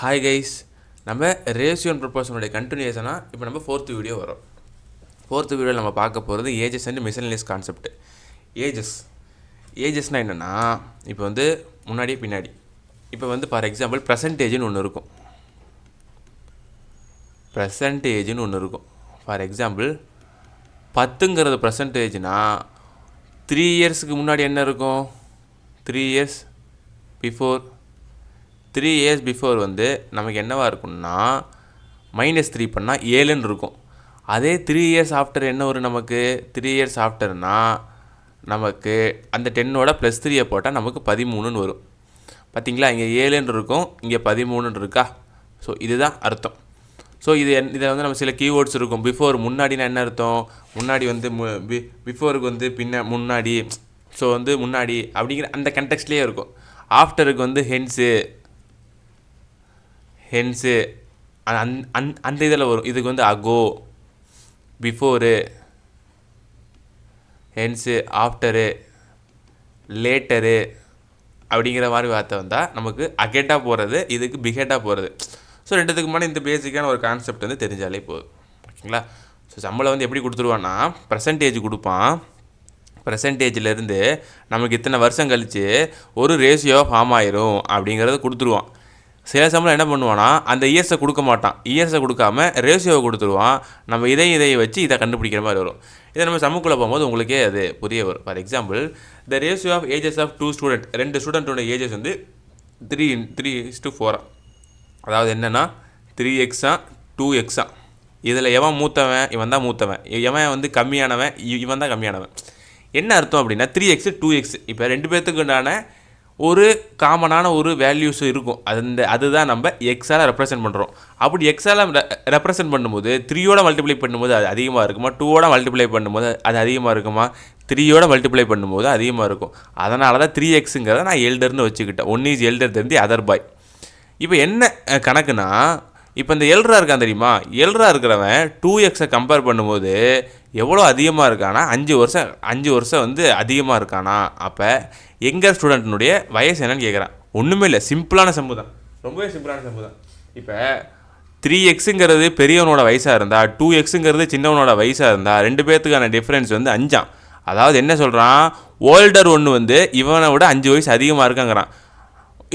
Hi guys நம்ம ratio and ப்ரொபோஷனுடைய கண்டினியூஷனாக இப்போ நம்ம ஃபோர்த்து வீடியோ வரும் ஃபோர்த்து வீடியோவில் நம்ம பார்க்க போகிறது ஏஜஸ் அண்ட் மிஷனலிஸ் கான்செப்ட் ஏஜஸ் ஏஜஸ்னால் என்னென்னா இப்போ வந்து முன்னாடியே பின்னாடி. இப்போ வந்து ஃபார் எக்ஸாம்பிள் ப்ரெசன்டேஜ்னு ஒன்று இருக்கும். ப்ரெசன்டேஜ்னு ஒன்று இருக்கும். ஃபார் எக்ஸாம்பிள் பத்துங்கிறது ப்ரெசன்டேஜ்னா த்ரீ இயர்ஸுக்கு முன்னாடி என்ன இருக்கும்? Three years before three years before வந்து நமக்கு என்னவாக இருக்கும்னா மைனஸ் த்ரீ பண்ணால் ஏழுன்னு இருக்கும். அதே த்ரீ இயர்ஸ் ஆஃப்டர் என்ன வரும் நமக்கு? த்ரீ இயர்ஸ் ஆஃப்டர்னா நமக்கு அந்த டென்னோட ப்ளஸ் த்ரீயை போட்டால் நமக்கு பதிமூணுன்னு வரும். பார்த்தீங்களா இங்கே ஏழுன்னு இருக்கும் இங்கே பதிமூணுன்னு இருக்கா? ஸோ இதுதான் அர்த்தம். ஸோ இது என் இதில் வந்து நம்ம சில கீவேர்ட்ஸ் இருக்கும். பிஃபோர் முன்னாடினா என்ன அர்த்தம்? முன்னாடி வந்து மு பி பிஃபோருக்கு வந்து பின்ன முன்னாடி ஸோ வந்து முன்னாடி அப்படிங்கிற அந்த கண்டெக்ட்லேயே இருக்கும். ஆஃப்டருக்கு வந்து ஹென்ஸு ஹென்ஸு அந் அந் அந்த இதில் வரும். இதுக்கு வந்து ago before hence after later அப்படிங்கிற மாதிரி வார்த்தை வந்தால் நமக்கு அகேட்டாக போகிறது இதுக்கு பிகெட்டாக போகிறது ஸோ ரெண்டுத்துக்கு முன்னாடி இந்த பேசிக்கான ஒரு கான்செப்ட் வந்து தெரிஞ்சாலே போதும். ஓகேங்களா? ஸோ சம்பளம் வந்து எப்படி கொடுத்துருவான்னா பர்சன்டேஜ் கொடுப்பான். பர்சன்டேஜிலேருந்து நமக்கு இத்தனை வருஷம் கழித்து ஒரு ரேஷியோ ஃபார்ம் ஆயிரும் அப்படிங்கிறத கொடுத்துருவான். சில சம்பளம் என்ன பண்ணுவான்னா அந்த இயர்ஸை கொடுக்க மாட்டான். இயர்ஸை கொடுக்காம ரேஷியோவை கொடுத்துருவான். நம்ம இதை இதை வச்சு இதை கண்டுபிடிக்கிற மாதிரி வரும். இதை நம்ம சமூகத்தில் போகும்போது உங்களுக்கே அது புரிய வரும். For example the ratio of ages of two student ரெண்டு ஸ்டூடெண்ட்டோட ஏஜஸ் வந்து த்ரீ த்ரீ இஸ் டு ஃபோரா அதாவது என்னென்னா த்ரீ எக்ஸா டூ எக்ஸா இதில் எவன் மூத்தவன் இவன் தான் மூத்தவன். எவன் வந்து கம்மியானவன் இ- இவன் தான் கம்மியானவன். என்ன அர்த்தம் அப்படின்னா த்ரீ எக்ஸு டூ எக்ஸ் இப்போ ரெண்டு பேர்த்துக்கு உண்டான ஒரு காமனான ஒரு வேல்யூஸ் இருக்கும். அந்த அதுதான் நம்ம எக்ஸால் ரெப்ரசென்ட் பண்ணுறோம் அப்படி எக்ஸால் ரெப்ரசென்ட் பண்ணும்போது த்ரீயோட மல்டிப்ளை பண்ணும்போது அது அதிகமாக இருக்குமா? டூவோட மல்டிப்ளை பண்ணும்போது அது அதிகமாக இருக்குமா? த்ரீயோட மல்டிப்ளை பண்ணும்போது அதிகமாக இருக்கும். அதனால தான் த்ரீ எக்ஸுங்கிறத நான் எல்டர்னு வச்சுக்கிட்டேன். ஒன் இஸ் எல்டர் தெரிஞ்சு அதர் பாய் இப்போ என்ன கணக்குனா இப்போ இந்த எல்ரா இருக்கான் தெரியுமா? எல்ரா இருக்கிறவன் டூ எக்ஸை கம்பேர் பண்ணும்போது எவ்வளோ அதிகமாக இருக்கானா? அஞ்சு வருஷம் அஞ்சு வருஷம் வந்து அதிகமாக இருக்கானா? அப்போ எங்கள் ஸ்டூடெண்ட்டினுடைய வயசு என்னன்னு கேட்குறான் ஒன்றுமே இல்லை சிம்பிளான செம்பு தான் ரொம்பவே சிம்பிளான செம்பு தான் இப்போ த்ரீ எக்ஸுங்கிறது பெரியவனோட வயசாக இருந்தால் டூ எக்ஸுங்கிறது சின்னவனோட வயசாக இருந்தால் ரெண்டு பேர்த்துக்கான டிஃப்ரென்ஸ் வந்து அஞ்சாம். அதாவது என்ன சொல்கிறான் ஓல்டர் ஒன்று வந்து இவனை விட அஞ்சு வயசு அதிகமாக இருக்காங்கிறான்.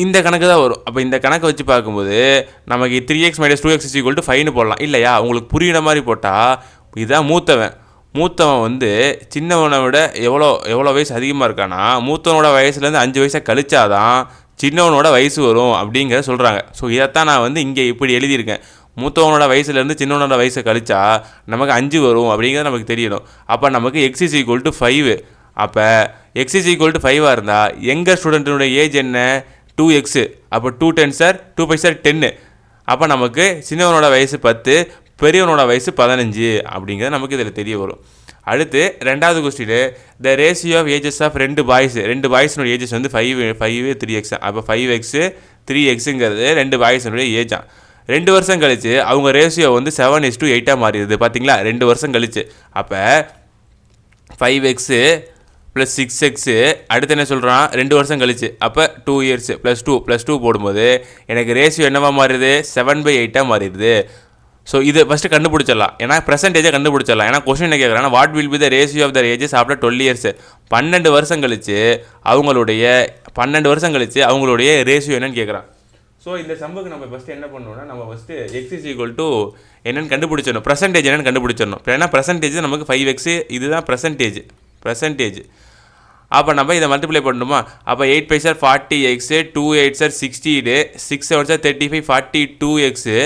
இந்த கணக்கு தான் வரும். அப்போ இந்த கணக்கை வச்சு பார்க்கும்போது நமக்கு three x minus two x equal to fine போடலாம். இல்லையா? உங்களுக்கு புரியுற மாதிரி போட்டால் இதுதான் மூத்தவன். மூத்தவன் வந்து சின்னவனை விட எவ்வளோ எவ்வளோ வயசு அதிகமாக இருக்கானா மூத்தவனோட வயசுலேருந்து அஞ்சு வயசாக கழிச்சாதான் சின்னவனோட வயசு வரும் அப்படிங்கிறத சொல்கிறாங்க ஸோ இதைத்தான் நான் வந்து இங்கே இப்படி எழுதியிருக்கேன். மூத்தவனோட வயசுலேருந்து சின்னவனோட வயசை கழிச்சா நமக்கு அஞ்சு வரும் அப்படிங்கிறது நமக்கு தெரியணும். அப்போ நமக்கு x is equal to five அப்போ எக்ஸிஸ் ஈக்குவல் டு ஃபைவாக இருந்தால் எங்கள் ஸ்டூடெண்ட்டினுடைய ஏஜ் என்ன? டூ எக்ஸு அப்போ two ten sir two five sir டென்னு அப்போ நமக்கு சின்னவனோட வயசு பத்து பெரியவனோட வயசு பதினஞ்சு அப்படிங்கிறது நமக்கு இதில் தெரிய வரும். அடுத்து ரெண்டாவது question the ratio of ages of ரெண்டு பாய்ஸ் ரெண்டு பாய்ஸினுடைய ஏஜஸ் வந்து ஃபைவ் ஃபைவ் த்ரீ எக்ஸ் அப்போ ஃபைவ் எக்ஸு த்ரீ எக்ஸுங்கிறது ரெண்டு பாய்ஸினுடைய ஏஜா ரெண்டு வருஷம் கழித்து அவங்க ரேஷியோ வந்து செவன் இஸ் டூ எயிட்டாக மாறிடுது. பார்த்தீங்களா ரெண்டு வருஷம் கழிச்சு. அப்போ five x plus six x அடுத்து என்ன சொல்கிறான் ரெண்டு வருஷம் கழிச்சு. அப்போ two years plus two plus two போடும்போது எனக்கு ரேஷியோ என்னவா மாறிடுது செவன் பை எயிட்டாக மாறிடுது. ஸோ இது ஃபஸ்ட்டு கண்டுபிடிச்சிடலாம். ஏன்னா ப்ரெசன்டேஜை கண்டுபிடிச்சிடலாம். ஏன்னா கொஸ்டின் என்ன கேட்குறாங்கன்னா what will be the ratio of the ages after twelve years பன்னெண்டு வருஷம் கழித்து அவங்களுடைய பன்னெண்டு வருஷம் கழித்து அவங்களுடைய ரேஷியோ என்னன்னு கேட்குறான் ஸோ இந்த சம்புக்கு நம்ம ஃபஸ்ட்டு என்ன பண்ணணும்னா நம்ம first x is equal to என்னென்னு கண்டுபிடிச்சிடணும். ப்ரெசன்டேஜ் என்னென்னு கண்டுபிடிச்சிடணும். ஏன்னா பர்சன்டேஜ் நமக்கு ஃபைவ் எக்ஸு இதுதான் ப்ரெசன்டேஜ் ப்ரெசன்டேஜ் அப்போ நம்ம இதை மல்டிப்ளை பண்ணணுமா? அப்போ eight five sir forty x two eight sir sixty eight six seven sir thirty five forty two x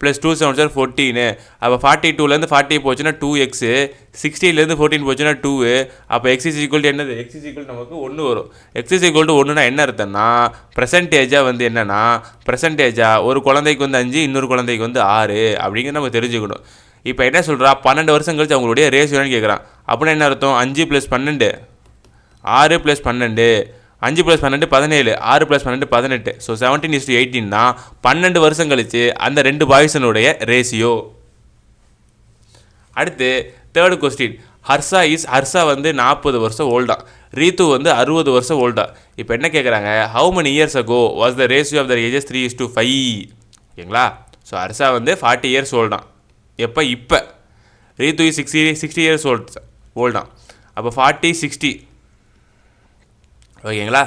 plus two seven sir fourteen அப்போ ஃபார்ட்டி டூலேருந்து ஃபார்ட்டி போச்சுன்னா டூ எக்ஸு சிக்ஸ்டீன்லேருந்து ஃபோர்டீன் போச்சுன்னா டூ அப்போ எக்ஸ் இஸ் ஈக்குவல் என்னது? X is equal நமக்கு ஒன்று வரும். எக்ஸ் இஸ் ஈக்குவல் டு ஒன்றுனா என்ன அர்த்தம்னா ப்ரெசன்டேஜாக வந்து என்னென்னா ப்ரெசன்டேஜாக ஒரு குழந்தைக்கு வந்து அஞ்சு இன்னொரு குழந்தைக்கு வந்து ஆறு அப்படிங்கிறத நம்ம தெரிஞ்சுக்கணும். இப்போ என்ன சொல்கிறா பன்னெண்டு வருஷம் கழிச்சு அவங்களுடைய ரேஷியோன்னு கேட்குறான் அப்படின்னா என்ன அர்த்தம்? அஞ்சு ப்ளஸ் பன்னெண்டு. ஆறு ப்ளஸ் பன்னெண்டு. அஞ்சு ப்ளஸ் பன்னெண்டு பதினேழு. ஆறு ப்ளஸ் பன்னெண்டு பதினெட்டு. ஸோ செவன்டீன் இஸ்டு எயிட்டீன் தான். பன்னெண்டு வருஷம் கழித்து அந்த ரெண்டு பாய்ஸனுடைய ரேஷியோ அடுத்து third question Harsha is Harsha வந்து நாற்பது வருஷம் ஓல்டா ரீத்து வந்து அறுபது வருஷம் ஓல்டா இப்போ என்ன கேட்குறாங்க how many years ago was the ratio of the ages three is to five ஓகேங்களா ஸோ ஹர்ஷா வந்து ஃபார்ட்டி இயர்ஸ் ஓல்டான் எப்போ? இப்போ. Ritu sixty sixty years old ஓல்டான் அப்போ ஃபார்ட்டி சிக்ஸ்டி ஓகேங்களா?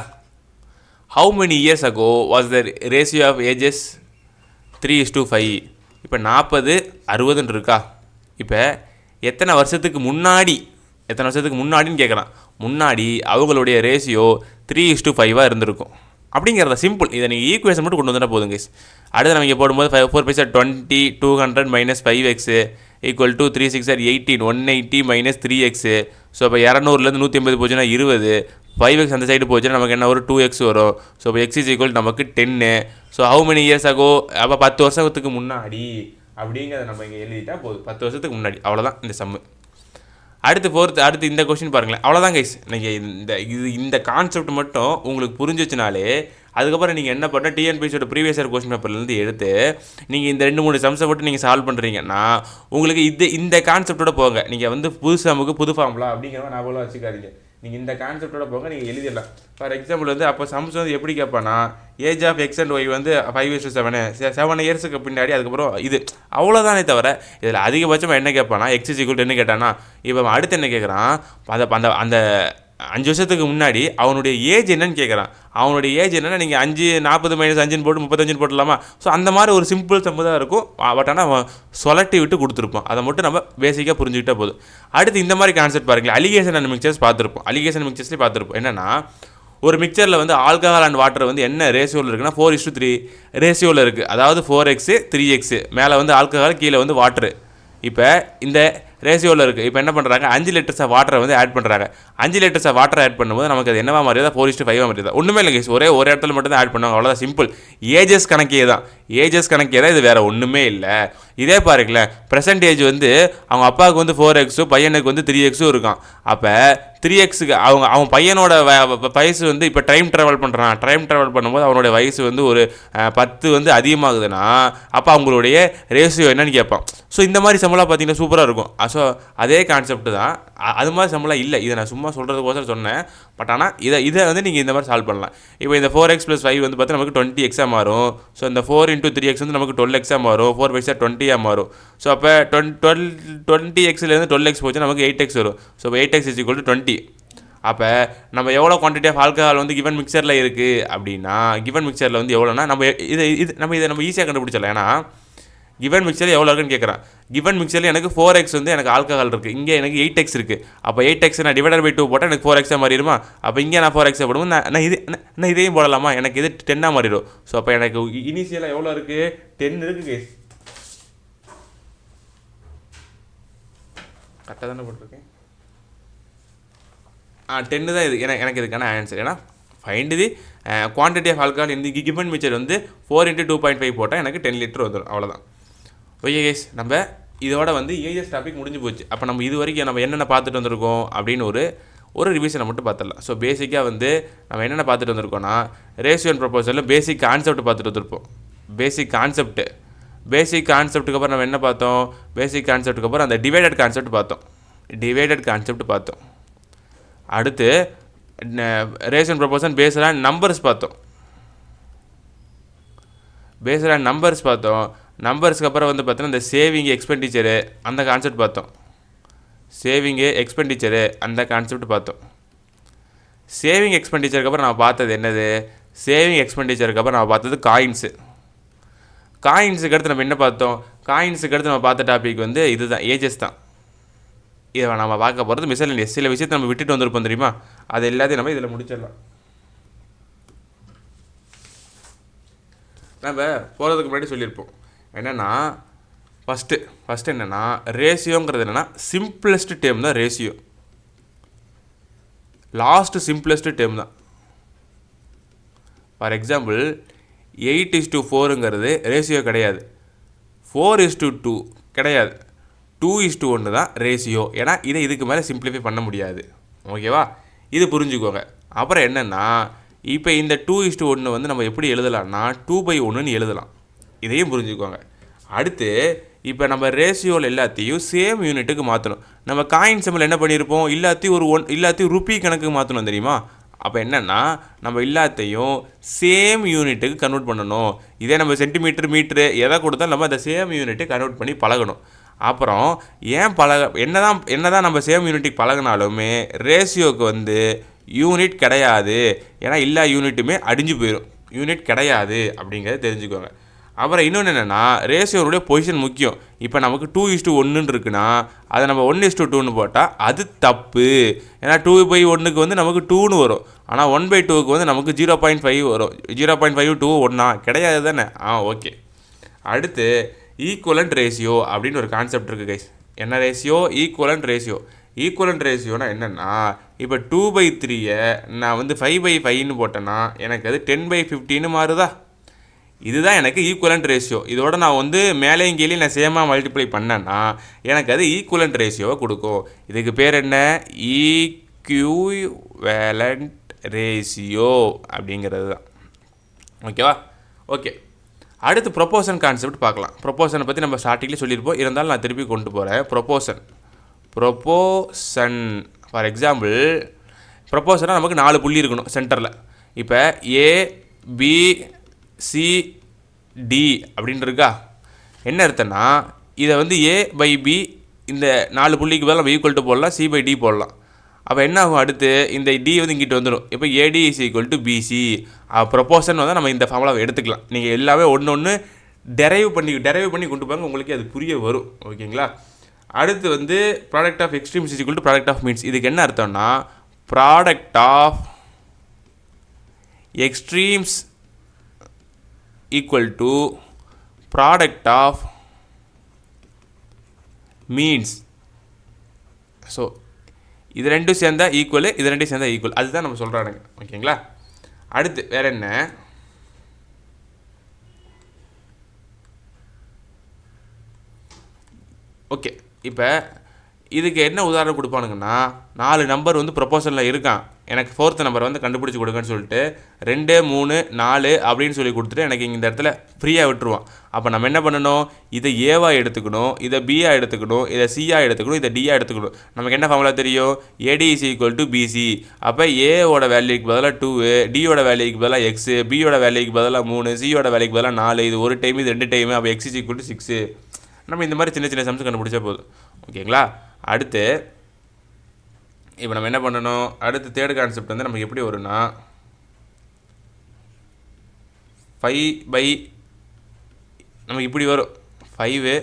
How many years ago was the ratio of ages three is to five இப்போ நாற்பது அறுபதுன்னு இருக்கா? இப்போ எத்தனை வருஷத்துக்கு முன்னாடி எத்தனை வருஷத்துக்கு முன்னாடின்னு கேட்குறான் முன்னாடி அவங்களுடைய ரேஷியோ த்ரீ இஸ் டூ ஃபைவாக இருந்திருக்கும். அப்படிங்கிறத சிம்பிள் இதை நீங்கள் ஈக்குவேஷன் மட்டும் கொண்டு வந்தால் போதும் கைஸ் அடுத்து நம்ம இங்கே போடும்போது five four paisa twenty two hundred minus five x equal to three six or eighteen one eighty minus three x so இப்போ இரநூறுலேருந்து நூற்றி ஐம்பது போச்சுன்னா இருபது ஃபைவ் எக்ஸ் அந்த சைடு போச்சுன்னா நமக்கு என்ன ஒரு டூ எக்ஸ் வரும். ஸோ இப்போ எக்ஸ் இஸ் ஈக்குவல் நமக்கு ten so how many years ago அப்போ பத்து வருஷத்துக்கு முன்னாடி அப்படிங்கிறத நம்ம இங்கே எழுதிட்டா போதும். பத்து வருஷத்துக்கு முன்னாடி. அவ்வளோதான் இந்த சம்மு அடுத்து ஃபோர்த்து அடுத்து இந்த கொஸ்டின் பாருங்களேன். அவ்வளோதான் கைஸ் நீங்கள் இந்த இது இந்த கான்செப்ட் மட்டும் உங்களுக்கு புரிஞ்சிச்சுனாலே அதுக்கப்புறம் நீங்கள் என்ன பண்ண டிஎன்பிசியோட ப்ரீவியஸ் இயர் கொஸ்டின் பேப்பர்லேருந்து எடுத்து நீங்கள் இந்த ரெண்டு மூணு சம்ஸை மட்டும் நீங்கள் சால்வ் பண்ணுறீங்கன்னா உங்களுக்கு இது இந்த கான்செப்டோட போங்க. நீங்கள் வந்து புது சமுக்கு புது ஃபார்முலா அப்படிங்கிற மாதிரி ஞாபகம் வச்சுக்காதீங்க. நீங்கள் இந்த கான்செப்டோட போங்க நீங்கள் எழுதிடலாம். ஃபார் எக்ஸாம்பிள் வந்து அப்போ சம்ஸ் வந்து எப்படி கேட்பானா age of x and y வந்து ஃபைவ் இயர்ஸ் செவனு செவன் இயர்ஸுக்கு பின்னாடி அதுக்கப்புறம் இது. அவ்வளோதானே தவிர இதில் அதிகபட்சமாக என்ன கேட்பானா எக்ஸ் இஸ் என்ன கேட்டானா இப்போ அடுத்து என்ன கேட்குறான்? அதை அந்த அந்த அஞ்சு வருஷத்துக்கு முன்னாடி அவனுடைய ஏஜ் என்னன்னு கேட்குறான். அவனுடைய ஏஜ் என்னன்னா நீங்கள் அஞ்சு நாற்பது மைனஸ் அஞ்சுன்னு போட்டு முப்பத்தஞ்சுன்னு போட்டலாமா ஸோ அந்த மாதிரி ஒரு சிம்பிள் சம்பு தான் இருக்கும். பட் ஆனால் அவன் சொலட்டி விட்டு கொடுத்துருப்பான். அதை மட்டும் நம்ம பேசிக்காக புரிஞ்சுக்கிட்டே போதும். அடுத்து இந்த மாதிரி கான்செப்ட் பாருங்களேன். அலிகேஷன் அண்ட் மிக்சர்ஸ் பார்த்துருப்போம். அலிகேஷன் மிக்சர்ஸ்லேயே பார்த்துருப்போம். என்னன்னா ஒரு மிக்சரில் வந்து ஆல்கஹால் அண்ட் வாட்டர் வந்து என்ன ரேஷியோவில் இருக்குன்னா ஃபோர் இஷ்டு த்ரீ ரேஷியோவில் இருக்குது அதாவது ஃபோர் எக்ஸு த்ரீ எக்ஸு மேலே வந்து ஆல்கஹால் கீழே வந்து வாட்ரு இப்போ இந்த ரேஷியோவில் இருக்குது இப்போ என்ன பண்ணுறாங்க அஞ்சு லிட்டர்ஸ் ஆஃப் வாட்டரை வந்து ஆட் பண்ணுறாங்க அஞ்சு லிட்டர்ஸ் ஆஃப் வாட்டர் ஆட் பண்ணும்போது நமக்கு அது என்னவா மாதிரி ஃபோர் இஸ்ட்டு ஃபைவ் மாதிரி ஒன்றுமே இல்லை guys. ஒரே ஒரு இடத்துல மட்டும் தான் ஆட் பண்ணுவாங்க. அவ்வளோதான் சிம்பிள் ஏஜஸ் கணக்கே தான். ஏஜஸ் கணக்கே தான். இது வேறு ஒன்றுமே இல்லை. இதே பாருங்களேன். ப்ரெசன்டேஜ் வந்து அவங்க அப்பாவுக்கு வந்து ஃபோர் எக்ஸும் பையனுக்கு வந்து த்ரீ எக்ஸும் இருக்கான். அப்போ த்ரீ எக்ஸுக்கு அவங்க அவன் பையனோட வ- வயசு வந்து இப்போ டைம் ட்ராவல் பண்ணுறான் டைம் ட்ராவல் பண்ணும்போது அவனுடைய வயசு வந்து ஒரு பத்து வந்து அதிகமாகுதுன்னா அப்போ அவங்களுடைய ரேஷியோ என்னன்னு கேட்பான். ஸோ இந்த மாதிரி சம்பளம் பார்த்தீங்கன்னா சூப்பராக இருக்கும். ஸோ அதே கான்செப்ட் தான். அது மாதிரி சம்பளம் இல்லை. இதை நான் சும்மா சொல்கிறதுக்கோசரம் சொன்னேன். பட் ஆனால் இதை இதை வந்து நீங்கள் இந்த மாதிரி சால்வ் பண்ணலாம். இப்போ இந்த ஃபோர் எக்ஸ் ப்ளஸ் ஃபைவ் வந்து பார்த்தா நமக்கு டுவெண்ட்டி எக்ஸாக மாறும். ஸோ இந்த ஃபோர் இன்ட்டு த்ரீ எக்ஸ் வந்து நமக்கு டுவெல் எக்ஸாக மாறும். ஃபோர் ஃபைவ் டுவெண்ட்டியாக மாறும். ஸோ அப்போ டுவெல் டுவெல் டுவெண்ட்டி எக்ஸ்லேருந்து டுவெல் எக்ஸ் போச்சு நமக்கு எயிட் எக்ஸ் வரும். So eight x is equal to twenty அப்போ நம்ம எவ்வளோ குவான்டிட்டி ஆஃப் ஆல்கஹால் வந்து கிவன் மிக்சரில் இருக்குது அப்படின்னா கிவன் மிக்சரில் வந்து எவ்வளோனா நம்ம இது இது நம்ம இதை நம்ம ஈஸியாக கண்டுபிடிச்சிடலாம். ஏன்னா கிவன் மிக்சர் எவ்வளோ இருக்குன்னு கேட்குறான் கிவன் மிக்சரில் எனக்கு ஃபோர் எக்ஸ் வந்து எனக்கு ஆல்கஹால் இருக்குது இங்கே எனக்கு எயிட் எக்ஸ் இருக்குது அப்போ எயிட் எக்ஸ் நான் டிவைடர் பை டூ போட்டால் எனக்கு ஃபோர் எக்ஸாக மாறிடுமா? அப்போ இங்கே நான் ஃபோர் எக்ஸாக போடுவோம் நான் நான் இது நான் இதையும் போடலாமா? எனக்கு இது டென்னாக மாறிடும். ஸோ அப்போ எனக்கு இனிஷியலாக எவ்வளோ இருக்குது டென் இருக்குது கரெக்டாக தானே போட்டிருக்கேன்? டென்னு தான் இது. எனக்கு எனக்கு இதுக்கான ஆன்சர் ஏன்னா find the quantity of alcohol இந்த கிபன் மிச்சர் வந்து four into two point five போட்டால் எனக்கு டென் லிட்டர் வந்துடும் அவ்வளோதான் ஓகே கேஸ் நம்ம இதோட வந்து ஏஜஸ் டாபிக் முடிஞ்சு போச்சு. அப்போ நம்ம இது வரைக்கும் நம்ம என்னென்ன பார்த்துட்டு வந்திருக்கோம் அப்படின்னு ஒரு ஒரு ரிவிஷனை மட்டும் பார்த்துடலாம். ஸோ பேசிக்காக வந்து நம்ம என்னென்ன பார்த்துட்டு வந்திருக்கோம்னா ரேஷியோ அண்ட் ப்ரொபோசலில் பேசிக் கான்செப்ட் பார்த்துட்டு வந்திருப்போம். பேசிக் கான்செப்ட் பேசிக் கான்செப்ட்டுக்கு அப்புறம் நம்ம என்ன பார்த்தோம்? பேசிக் கான்செப்ட்டுக்கு அப்புறம் அந்த டிவைடட் கான்செப்ட் பார்த்தோம். டிவைடட் கான்செப்ட் பார்த்தோம். அடுத்து ரேஷன் ப்ரொபோசன் பேஸ்டாக நம்பர்ஸ் பார்த்தோம். பேஸ்டாக நம்பர்ஸ் பார்த்தோம். நம்பர்ஸ்க்கு அப்புறம் வந்து பார்த்தோன்னா இந்த சேவிங் எக்ஸ்பெண்டிச்சரு அந்த கான்செப்ட் பார்த்தோம். சேவிங்கு எக்ஸ்பெண்டிச்சரு அந்த கான்செப்ட் பார்த்தோம். சேவிங் எக்ஸ்பெண்டிச்சருக்கு அப்புறம் நான் பார்த்தது என்னது? சேவிங் எக்ஸ்பெண்டிச்சருக்கு அப்புறம் நான் பார்த்தது காயின்ஸு காயின்ஸுக்கு அடுத்து நம்ம என்ன பார்த்தோம்? காயின்ஸுக்கு அடுத்து நம்ம பார்த்த டாபிக் வந்து இதுதான் ஏஜஸ் தான். இதை நம்ம பார்க்க போகிறது மிசலினியஸ் சில விஷயத்தை நம்ம விட்டுட்டு வந்திருப்போம் தெரியுமா? அது எல்லாத்தையும் நம்ம இதில் முடிச்சிடலாம். நம்ம போகிறதுக்கு முன்னாடி சொல்லியிருப்போம். என்னென்னா ஃபஸ்ட்டு ஃபஸ்ட்டு என்னென்னா ரேஷியோங்கிறது என்னென்னா சிம்பிளஸ்ட் டேம் தான் ரேஷியோ லாஸ்ட்டு சிம்பிளஸ்ட் டேம் தான். For example eight is to ஃபோருங்கிறது ratio கிடையாது. ஃபோர் இஸ் டு டூ கிடையாது. டூ இஸ்டு ஒன்று தான் ரேஷியோ ஏன்னா இதை இதுக்கு மேலே சிம்பிளிஃபை பண்ண முடியாது. ஓகேவா இது புரிஞ்சுக்கோங்க. அப்புறம் என்னென்னா இப்போ இந்த டூ இஸ் ஒன்று வந்து நம்ம எப்படி எழுதலாம்னா டூ பை ஒன்றுன்னு எழுதலாம். இதையும் புரிஞ்சுக்கோங்க. அடுத்து இப்போ நம்ம ரேஷியோவில் எல்லாத்தையும் சேம் யூனிட்டுக்கு மாற்றணும் நம்ம காயின் சிம்பிள் என்ன பண்ணியிருப்போம் எல்லாத்தையும் ஒரு ஒன் எல்லாத்தையும் ருப்பி கணக்கு மாற்றணும் தெரியுமா? அப்போ என்னென்னா நம்ம எல்லாத்தையும் சேம் யூனிட்டுக்கு கன்வெர்ட் பண்ணணும். இதே நம்ம சென்டிமீட்டர் மீட்ரு எதை கொடுத்தாலும் நம்ம அந்த சேம் யூனிட்டு கன்வெர்ட் பண்ணி பழகணும். அப்புறம் ஏன் பழக என்னதான் என்னதான் நம்ம சேம் யூனிட்டுக்கு பழகினாலுமே ரேஷியோக்கு வந்து யூனிட் கிடையாது. ஏன்னா எல்லா யூனிட்டுமே அடிஞ்சு போயிடும் யூனிட் கிடையாது அப்படிங்கிறத தெரிஞ்சுக்கோங்க. அப்புறம் இன்னொன்று என்னென்னா ரேஷியோனுடைய பொசிஷன் முக்கியம். இப்போ நமக்கு டூ இஸ் டூ ஒன்றுன்னு இருக்குன்னா அதை நம்ம ஒன் இஸ் டூ டூன்னு போட்டால் அது தப்பு. ஏன்னா டூ பை ஒன்றுக்கு வந்து நமக்கு டூன்னு வரும். ஆனால் ஒன் பை டூக்கு வந்து நமக்கு ஜீரோ பாயிண்ட் ஃபைவ் வரும். ஜீரோ பாயிண்ட் ஃபைவ் டூ ஒன்றா கிடையாது தானே? ஆ ஓகே அடுத்து ஈக்குவலண்ட் ரேஷியோ அப்படின்னு ஒரு கான்செப்ட் இருக்குது கைஸ் என்ன ரேஷியோ ஈக்குவலண்ட் ரேஷியோ ஈக்குவலண்ட் ரேஷியோனா என்னென்னா இப்போ டூ பை த்ரீயை நான் வந்து ஃபைவ் பை ஃபைவ்னு போட்டேன்னா எனக்கு அது டென் பை ஃபிஃப்டின்னு மாறுதா? இதுதான் எனக்கு ஈக்குவலண்ட் ரேஷியோ இதோட நான் வந்து மேலேயும் கீழே நான் சேமாக மல்டிப்ளை பண்ணேன்னா எனக்கு அது ஈக்குவலண்ட் ரேஷியோவை கொடுக்கும். இதுக்கு பேர் என்ன? ஈக்யூவேலண்ட் ரேஷியோ அப்படிங்கிறது தான் ஓகேவா ஓகே அடுத்து ப்ரொப்போசன் கான்செப்ட் பார்க்கலாம். ப்ரொப்போசனை பற்றி நம்ம ஸ்டார்டிங்லேயே சொல்லியிருப்போம். இருந்தாலும் நான் திருப்பி கொண்டு போகிறேன் ப்ரொப்போசன் ப்ரொப்போசன் ஃபார் எக்ஸாம்பிள் ப்ரொப்போசனாக நமக்கு நாலு புள்ளி இருக்கணும் சென்டரில் இப்போ ஏ பி சி டி அப்படின்னு இருக்கா என்ன அர்த்தம்னா இதை வந்து ஏ பை பி இந்த நாலு புள்ளிக்கு பதில் நம்ம ஈக்குவல் டு போடலாம். சி பை டி போடலாம். அப்போ என்ன ஆகும் அடுத்து இந்த டி வந்து இங்கிட்டு வந்துடும். இப்போ AD is equal to BC proportion வந்து நம்ம இந்த ஃபார்முலாவை எடுத்துக்கலாம். நீங்கள் எல்லாமே ஒன்று ஒன்று டெரைவ் பண்ணி டெரைவ் பண்ணி கொண்டு போங்க. உங்களுக்கு அது புரிய வரும். ஓகேங்களா? அடுத்து வந்து product of extremes is equal to product of means இதுக்கு என்ன அர்த்தம்னா product of extremes equal to product of means so இது ரெண்டும் சேர்ந்தா ஈக்குவல் இது ரெண்டும் சேர்ந்தா ஈக்குவல் அதுதான் நம்ம சொல்கிறானுங்க ஓகேங்களா? அடுத்து வேற என்ன? ஓகே. இப்போ இதுக்கு என்ன உதாரணம் கொடுப்பானுங்கன்னா நாலு நம்பர் வந்து ப்ரொப்போசலில் இருக்கான். எனக்கு ஃபோர்த் நம்பர் வந்து கண்டுபிடிச்சி கொடுங்கன்னு சொல்லிட்டு ரெண்டு மூணு நாலு அப்படின்னு சொல்லி கொடுத்துட்டு எனக்கு இந்த இடத்துல ஃப்ரீயாக விட்டுருவான். அப்போ நம்ம என்ன பண்ணணும்? இதை ஏவாக எடுத்துக்கணும் இதை பிஆ எடுத்துக்கணும் இதை சிஆ எடுத்துக்கணும் இதை டிஆ எடுத்துக்கணும். நமக்கு என்ன ஃபார்முலா தெரியும்? AD is equal to BC அப்போ ஏவோட வேல்யூக்கு பதிலாக டூ டியோட வேல்யூக்கு பதிலாக எக்ஸு பியோட வேல்யூக்கு பதிலாக மூணு சியோட வேல்யூக்கு பதிலாக நாலு. இது ஒரு டைம் இது ரெண்டு டைம் அப்போ x is equal to six நம்ம இந்த மாதிரி சின்ன சின்ன சம்ஸ் கண்டுபிடிச்சா போதும். ஓகேங்களா அடுத்து இப்போ நம்ம என்ன பண்ணணும்? அடுத்து தேர்ட் கான்செப்ட் வந்து நமக்கு எப்படி வரும்னா ஃபைவ் பை நமக்கு இப்படி வரும். ஃபைவு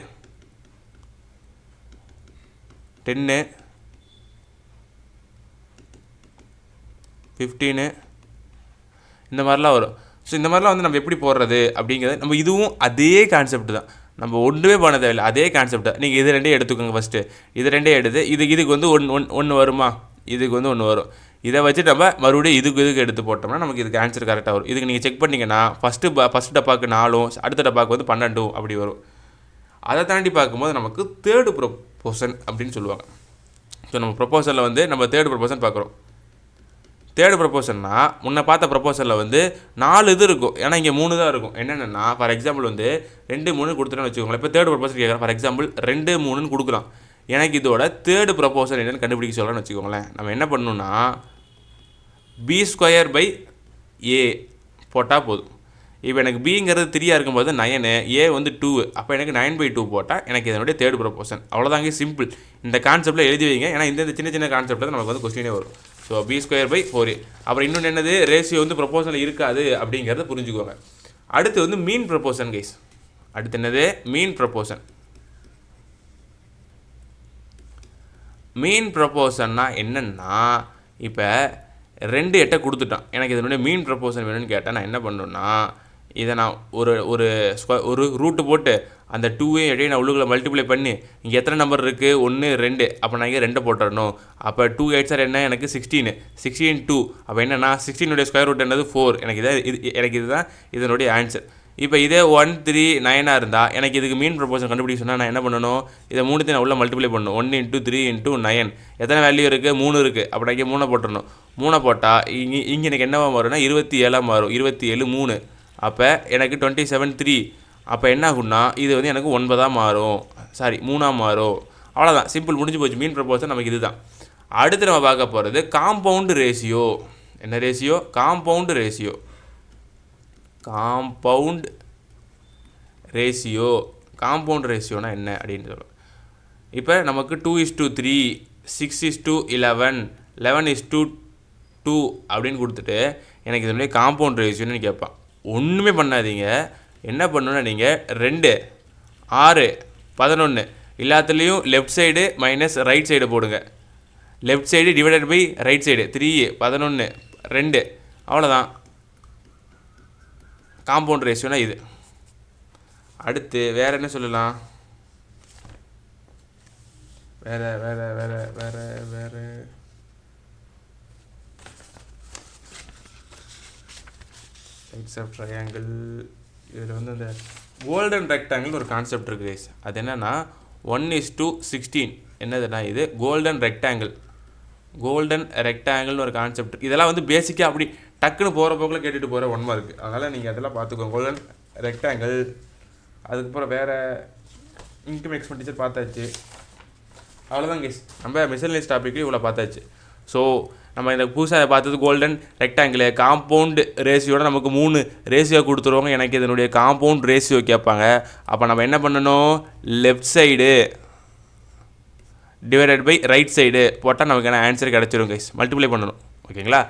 டென்னு ஃபிஃப்டீனு இந்த மாதிரிலாம் வரும். ஸோ இந்த மாதிரிலாம் வந்து நம்ம எப்படி போடுறது? அப்படிங்கிறது நம்ம இதுவும் அதே கான்செப்ட் தான். நம்ம ஒன்றுமே பண்ண தேவையில்லை. அதே கான்செப்டை நீங்கள் இது ரெண்டே எடுத்துக்கோங்க ஃபஸ்ட்டு இது ரெண்டே எடுத்து இது இதுக்கு வந்து ஒன்று ஒன் ஒன்று வருமா? இதுக்கு வந்து ஒன்று வரும். இதை வச்சு நம்ம மறுபடியும் இதுக்கு இதுக்கு எடுத்து போட்டோம்னா நமக்கு இதுக்கு ஆன்சர் கரெக்டாக வரும். இதுக்கு நீங்கள் செக் பண்ணிங்கன்னா ஃபஸ்ட்டு ப ஃபஸ்ட் டப்பாக்கு நாலும் அடுத்த டப்பாக்கு வந்து பன்னெண்டும் அப்படி வரும். அதை தாண்டி பார்க்கும்போது நமக்கு தேர்டு ப்ரொப்போசன் அப்படின்னு சொல்லுவாங்க. ஸோ நம்ம ப்ரொப்போசலில் வந்து நம்ம தேர்டு ப்ரொப்போசன் பார்க்குறோம். தேர்டு ப்ரொப்போசல்னா முன்ன பார்த்த ப்ரப்போசலில் வந்து நாலு இது இருக்கும். ஏன்னா இங்கே மூணு தான் இருக்கும். என்னென்னா ஃபார் எக்ஸாம்பிள் வந்து ரெண்டு மூணு கொடுத்துட்டோன்னு வச்சுக்கோங்களேன். இப்போ தேர்ட் ப்ரப்போசல் கேட்குறேன் ஃபார் எக்ஸாம்பிள் ரெண்டு மூணுன்னு கொடுக்குறோம் எனக்கு இதோட தேர்டு ப்ரப்போசல் என்னென்னு கண்டுபிடிக்க சொல்கிறேன்னு வச்சுக்கோங்களேன். நம்ம என்ன பண்ணணும்னா பி ஸ்கொயர் பை ஏ போட்டால் போதும். இப்போ எனக்கு பிங்கிறது த்ரீயாக இருக்கும்போது நயனு ஏ வந்து டூ அப்போ எனக்கு நைன் பை டூ போட்டால் எனக்கு இதனுடைய தேர்ட் ப்ரொப்போசன் அவ்வளோதாங்க சிம்பிள் இந்த கான்செப்ட்டில் எழுதி வைங்க. ஏன்னா இந்த இந்த சின்ன சின்ன கான்செப்ட்டில் நமக்கு வந்து கொஸ்டினே வரும். So B square by four அப்புறம் இன்னொன்று என்னது? ரேஷியோ வந்து ப்ரொப்போசனில் இருக்காது அப்படிங்கிறத புரிஞ்சுக்கோங்க. அடுத்து வந்து மீன் ப்ரொப்போசன் கைஸ் அடுத்து என்னது? மீன் ப்ரொப்போசன் மீன் ப்ரொப்போசன்னா என்னென்னா இப்போ ரெண்டு எட்டை கொடுத்துட்டான். எனக்கு இதனுடைய மீன் ப்ரொப்போசன் வேணும்னு கேட்டால் நான் என்ன பண்ணுன்னா இதை நான் ஒரு ஒரு ஸ்கொ ஒரு ரூட்டு போட்டு அந்த டூவையும் இடையே நான் உள்ளுக்குள்ள மல்டிப்ளை பண்ணி இங்கே எத்தனை நம்பர் இருக்குது ஒன்று ரெண்டு. அப்போ நான் இங்கே ரெண்டு போட்டுறணும். அப்போ டூ எயிட் சார் என்ன? எனக்கு சிக்ஸ்டீனு சிக்ஸ்டீன் டூ அப்போ என்னன்னா சிக்ஸ்டீனுடைய ஸ்கொயர் ரூட் என்னது? ஃபோர் எனக்கு இதை இது எனக்கு இதுதான் இதனுடைய ஆன்சர் இப்போ இதே ஒன் த்ரீ நைனாக இருந்தால் எனக்கு இதுக்கு மீன் ப்ரொபோசன் கண்டுபிடிக்க சொன்னால் நான் என்ன பண்ணணும்? இதை மூணுத்தையும் நான் உள்ள மல்டிப்ளை பண்ணணும். One into three into nine எத்தனை வேல்யூ இருக்குது மூணு இருக்குது அப்போ நான் இங்கே மூணை போட்டுடணும் மூணை போட்டால் இங்கே இங்கே எனக்கு என்னவா மாறும்னா இருபத்தி ஏழாக மாறும். இருபத்தி ஏழு மூணு. அப்போ எனக்கு டுவெண்ட்டி செவன் த்ரீ அப்போ என்ன ஆகும்னா இது வந்து எனக்கு ஒன்பதாக மாறும். சாரி மூணாக மாறும். அவ்வளோதான் சிம்பிள் முடிஞ்சு போச்சு. மீன் ப்ரொபோசன் நமக்கு இதுதான். அடுத்து நம்ம பார்க்க போகிறது காம்பவுண்டு ரேஷியோ என்ன ratio compound ratio compound ratio compound ரேஷியோனா என்ன அப்படின்னு சொல்லுவோம் இப்போ நமக்கு two is two three six is two eleven eleven is two two அப்படின்னு கொடுத்துட்டு எனக்கு இதனுடைய காம்பவுண்ட் ரேஷியோன்னு கேட்பான். ஒன்றுமே பண்ணாதீங்க. என்ன பண்ணணும்னா நீங்கள் ரெண்டு ஆறு பதினொன்று எல்லாத்துலேயும் left side minus right side போடுங்க. Left side divided by right side three பதினொன்று ரெண்டு. அவ்வளோதான் காம்பவுண்ட் ரேஷியோனா இது. அடுத்து வேற என்ன சொல்லலாம்? வேற வேற வேற வேற வேற. சைட்ஸ் ஆஃப் ட்ரையாங்கிள் இதில் வந்து அந்த கோல்டன் ரெக்டாங்கிள் ஒரு கான்செப்ட் இருக்குது கைஸ் அது என்னென்னா ஒன் இஸ் டூ சிக்ஸ்டீன் என்னதுன்னா இது? கோல்டன் ரெக்டாங்கிள் கோல்டன் ரெக்டாங்கிள்னு ஒரு கான்செப்ட் இதெல்லாம் வந்து பேசிக்காக அப்படி டக்குன்னு போகிற போக்கில் கேட்டுட்டு போகிற ஒன் மார்க் அதனால் நீங்கள் அதெல்லாம் பார்த்துக்கோங்க. கோல்டன் ரெக்டாங்கிள் அதுக்கப்புறம் வேறு இன்கம் எக்ஸ்பெண்டிச்சர் பார்த்தாச்சு. அவ்வளோதான் கேஸ் நம்ம மிசல்லைஸ் டாப்பிக்கு இவ்வளோ பார்த்தாச்சு. ஸோ நம்ம இந்த புதுசாக பார்த்தது கோல்டன் ரெக்டாங்கிள் காம்பவுண்டு ரேஷியோட நமக்கு மூணு ரேஷியோ கொடுத்துருவாங்க. எனக்கு இதனுடைய காம்பவுண்ட் ரேஷியோ கேட்பாங்க. அப்போ நம்ம என்ன பண்ணணும்? Left side divided by right side போட்டால் நமக்கு என்ன ஆன்சர் கிடச்சிரும் கைஸ் மல்டிப்ளை பண்ணணும். ஓகேங்களா?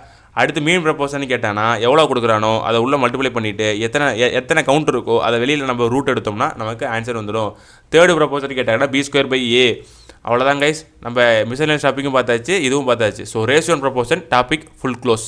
அடுத்து மீன் ப்ரப்போசன் கேட்டானா எவ்வளோ கொடுக்குறானோ அதை உள்ளே மல்டிப்ளை பண்ணிவிட்டு எத்தனை எத்தனை கவுண்ட் இருக்கோ அதை வெளியில் நம்ம ரூட் எடுத்தோம்னா நமக்கு ஆன்சர் வந்துடும் தேர்டு ப்ரப்போசன் கேட்டாங்கன்னா பி ஸ்கொயர் பை ஏ அவ்வளோதான் கைஸ் நம்ம மிசலைன்ஸ் டாப்பிக்கும் பார்த்தாச்சு இதுவும் பார்த்தாச்சு. So ration proportion topic full close